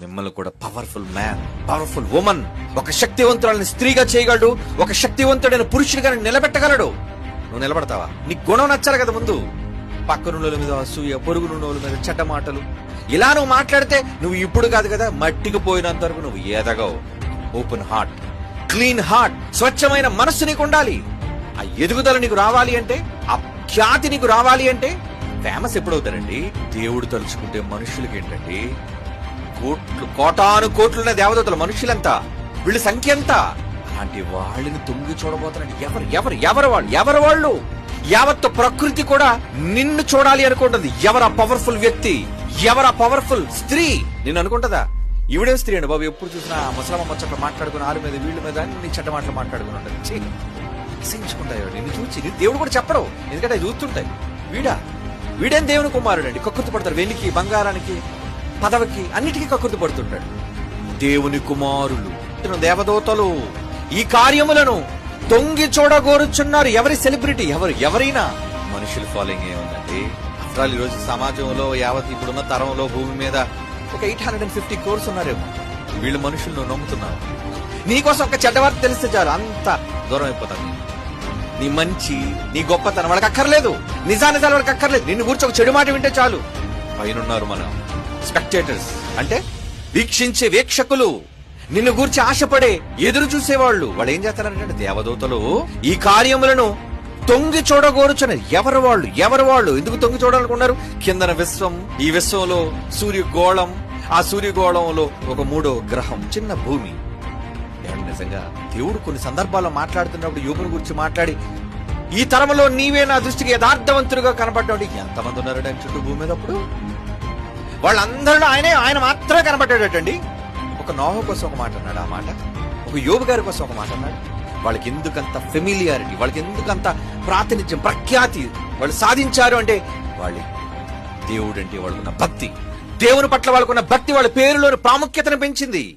మిమ్మల్ని కూడా powerful man powerful women ఒక శక్తివంతురాలని స్త్రీగా చేయగలడు ఒక శక్తివంతుడైన పురుషుడిగా నిలబెట్టగలడు. నువ్వు నిలబడతావా? నీ గుణం నచ్చాలి కదా ముందు. పక్కనున్నోళ్ళ మీద అసూయ పొరుగునున్నోళ్ళ మీద చెడ్డ మాటలు. ఇలా నువ్వు మాట్లాడితే నువ్వు ఇప్పుడు కాదు కదా మట్టికి పోయినంత వరకు నువ్వు ఎదగవు. ఓపెన్ హార్ట్ క్లీన్ హార్ట్ స్వచ్ఛమైన మనస్సు నీకు ఉండాలి. ఆ ఎదుగుదల నీకు రావాలి అంటే ఆ ఖ్యాతి నీకు రావాలి అంటే ఫేమస్ ఎప్పుడవుతారండి? దేవుడు తలుచుకుంటే మనుషులకి ఏంటండి? కోట్లు కోటాను కోట్లున్న దేవదూతలు మనుషులంతా? వీళ్ళ సంఖ్య ఎంత అలాంటి వాళ్ళని తొంగి చూడబోతున్నాడు ఎవరు ఎవరు ఎవరు వాళ్ళు ఎవరు వాళ్ళు? యావత్తు ప్రకృతి కూడా నిన్ను చూడాలి అనుకుంటుంది. ఎవరా పవర్ఫుల్ వ్యక్తి? ఎవరా పవర్ఫుల్ స్త్రీ? నిన్ను అనుకుంటుందా? ఈవిడే స్త్రీ అండి బాబు ఎప్పుడు చూసినా ముసలమ్మ ముచ్చట్లు మాట్లాడుకుని ఆరు మీద వీళ్ళ మీద అన్ని చెడ్డ మాటలు మాట్లాడుకుని ఉంటుంది. అసహించుకుంటాయి నిన్ను చూసి నీ దేవుడు కూడా చెప్పరు ఎందుకంటే అవి చూస్తుంటాయి. వీడా? వీడేం దేవుని కుమారుడు అండి కక్కుర్తి పడతారు వెనికి బంగారానికి. పదవికి అన్నిటికీ కక్కుర్తి పడుతుంటాడు. దేవుని కుమారులు దేవదూతలు ఈ కార్యములను తొంగి చూడగోరుచున్నారు ఎవరి సెలబ్రిటీ ఎవరు ఎవరైనా? మనుషులు ఫాలోయింగ్ ఏముందండి అసలు ఈ రోజు సమాజంలో యావత్ ఇప్పుడున్న తరంలో భూమి మీద ఒక eight hundred and fifty crores ఉన్నారేమో. వీళ్ళు మనుషులను నమ్ముతున్నారు. నీకోసం ఒక చెడ్డవార్త తెలిస్తే చాలు అంత దూరం అయిపోతాను నీ మంచి నీ గొప్పతనం వాళ్ళకి అక్కర్లేదు. నిజానిజాలు వాళ్ళకి అక్కర్లేదు. నిన్ను గురించి ఒక చెడు మాట వింటే చాలు. పైనున్నారు మనం. స్పెక్టేటర్స్ అంటే వీక్షించే వీక్షకులు. నిన్ను గూర్చి ఆశపడే ఎదురు చూసేవాళ్ళు. వాళ్ళు ఏం చేస్తారంటే దేవదూతలు ఈ కార్యములను తొంగి చూడగోరుచని ఎవరు వాళ్ళు? ఎవరు వాళ్ళు? ఎందుకు తొంగి చూడాలనుకున్నారు? కిందన విశ్వం ఈ విశ్వంలో సూర్యగోళం ఆ సూర్యగోళంలో ఒక మూడో గ్రహం చిన్న భూమి. నిజంగా దేవుడు కొన్ని సందర్భాల్లో మాట్లాడుతున్నప్పుడు యోగుని గురించి మాట్లాడి ఈ తరంలో నీవే నా దృష్టికి యథార్థవంతుడిగా కనపడ్డాడు ఎంతమంది ఉన్నారండి చుట్టూ భూమి మీద అప్పుడు? వాళ్ళందరిలో ఆయనే ఆయన మాత్రమే కనబడ్డాడటండి. ఒక నోహ కోసం ఒక మాట అన్నాడు ఆ మాట. ఒక యోగు గారి కోసం ఒక మాట అన్నాడు. వాళ్ళకి ఎందుకంత ఫెమిలియారిటీ వాళ్ళకి ఎందుకంత ప్రాతినిధ్యం ప్రఖ్యాతి వాళ్ళు సాధించారు అంటే వాళ్ళు. దేవుడు అంటే వాళ్ళకున్న భక్తి. దేవుని పట్ల వాళ్ళకున్న భక్తి వాళ్ళ పేరులోని ప్రాముఖ్యతను పెంచింది.